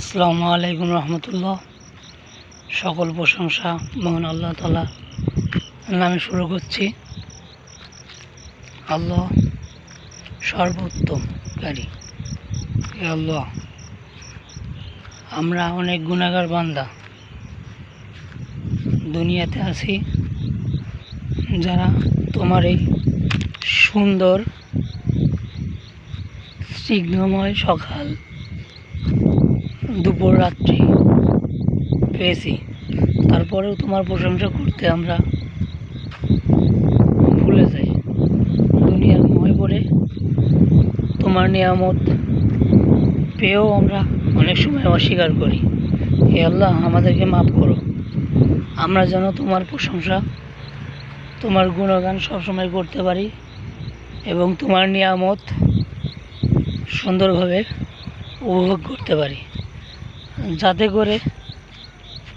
আসসালামু আলাইকুম রহমতুল্লাহ। সকল প্রশংসা মহান আল্লাহ তালা নামে শুরু করছি। আল্লাহ সর্বোত্তমকারী। আল্লাহ, আমরা অনেক গুণাগার বান্দা। দুনিয়াতে আছি, যারা তোমার এই সুন্দর, স্নিগ্ধময় সকাল দুপুর রাত্রি পেয়েছি। তারপরেও তোমার প্রশংসা করতে আমরা ভুলে যাই। দুনিয়ার মোহে পড়ে তোমার নিয়ামত পেয়েও আমরা অনেক সময় অস্বীকার করি। হে আল্লাহ, আমাদেরকে মাফ করো। আমরা যেন তোমার প্রশংসা, তোমার গুণগান সবসময় করতে পারি এবং তোমার নিয়ামত সুন্দরভাবে উপভোগ করতে পারি। যাতে করে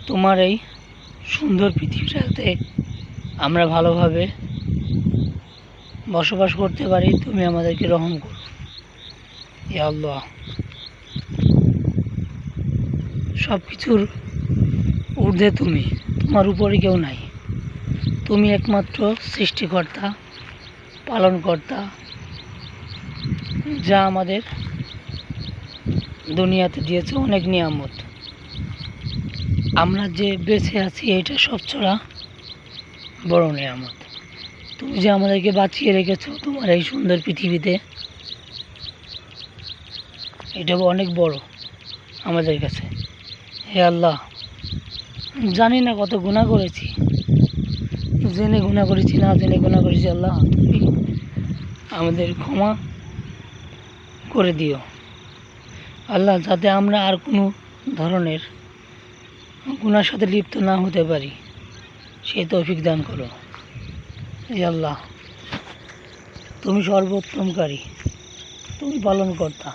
তোমার এই সুন্দর পৃথিবীটাতে আমরা ভালোভাবে বসবাস করতে পারি, তুমি আমাদেরকে রহম করো। ইয়া আল্লাহ। সব কিছুর ঊর্ধ্বে তুমি, তোমার উপরে কেউ নাই। তুমি একমাত্র সৃষ্টিকর্তা, পালনকর্তা, যা আমাদের দুনিয়াতে দিয়েছে অনেক নিয়ামত। আমরা যে বেঁচে আছি, এটা সবচেয়ে বড় নিয়ামত। তুমি যে আমাদেরকে বাঁচিয়ে রেখেছো তোমার এই সুন্দর পৃথিবীতে, এটা অনেক বড় আমাদের কাছে। হে আল্লাহ, জানি না কত গুণা করেছি। জেনে গুণা করেছি, না জেনে গুণা করেছি, আল্লাহ, তুমি আমাদের ক্ষমা করে দিও। আল্লাহ যাতে আমরা আর কোনো ধরনের গুণার সাথে লিপ্ত না হতে পারি সেই তৌফিক দান করো। এই আল্লাহ, তুমি সর্বোত্তমকারী, তুমি পালনকর্তা।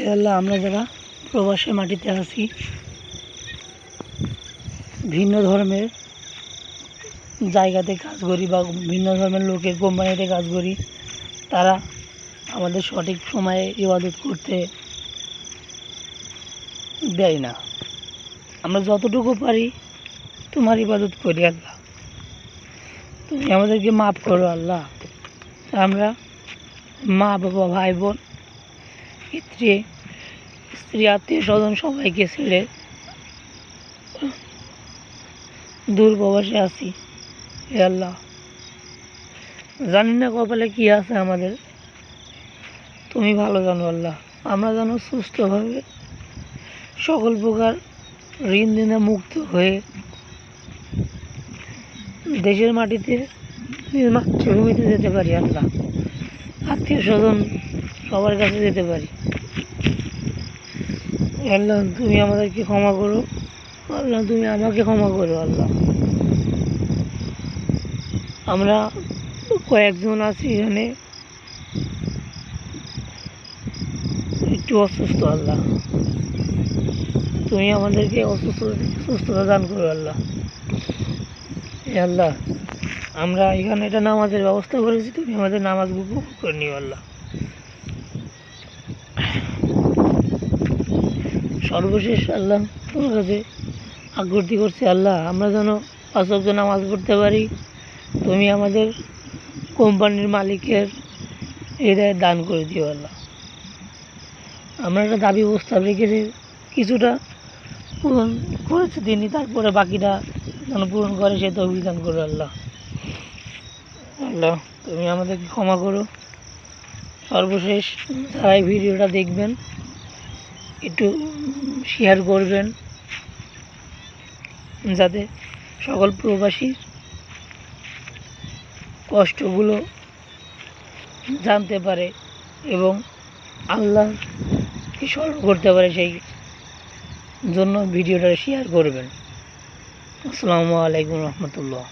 এ আল্লাহ, আমরা যারা প্রবাসে মাটিতে আছি, ভিন্ন ধর্মের জায়গাতে কাজ করি বা ভিন্ন ধর্মের লোকের কোম্পানিতে কাজ করি, তারা আমাদের সঠিক সময়ে ইবাদত করতে দেয় না। আমরা যতটুকু পারি তোমার ইবাদত করি আল্লাহ। তুমি আমাদেরকে মাফ করো আল্লাহ। আমরা মা বাবা ভাই বোন স্ত্রী স্ত্রী আত্মীয় স্বজন সবাইকে ছেড়ে দূর প্রবাসে আছি। হে আল্লাহ। জানি না কপালে কী আছে আমাদের। তুমি ভালো জানো আল্লাহ, আমরা যেন সুস্থভাবে সকল প্রকার ঋণ দিনে মুক্ত হয়ে দেশের মাটিতে মাতৃভূমিতে যেতে পারি আল্লাহ, আত্মীয় স্বজন সবার কাছে যেতে পারি। আল্লাহ, তুমি আমাদেরকে ক্ষমা করো, আল্লাহ, তুমি আমাকে ক্ষমা করো আল্লাহ। আমরা কয়েকজন আছি এখানে। একটু অসুস্থ, আল্লাহ। তুমি আমাদেরকে অসুস্থ, সুস্থতা দান করো, আল্লাহ। আল্লাহ, আমরা এখানে এটা নামাজের ব্যবস্থা করেছি, তুমি আমাদের নামাজ বুক করে নিও, আল্লাহ। সর্বশেষ আল্লাহ, তোমার কাছে আগ্রহী করছি, আল্লাহ, আমরা যেন পাঁচক নামাজ পড়তে পারি, তুমি আমাদের কোম্পানির মালিকের হৃদয় দান করে দিও, আল্লাহ। আমরা একটা দাবি প্রস্তাব রেখেছি। কিছুটা পূরণ করেছে তিনি, তারপরে বাকিটা যেন পূরণ করে সে তো অভিযান করো আল্লাহ। আল্লাহ, তুমি আমাদেরকে ক্ষমা করো। সর্বশেষ যারা এই ভিডিওটা দেখবেন, একটু শেয়ার করবেন, যাতে সকল প্রবাসীর কষ্টগুলো জানতে পারে এবং আল্লাহকে স্মরণ করতে পারে সেই জন্য ভিডিওটা শেয়ার করবেন। আসসালামু আলাইকুম রহমতুল্লাহ।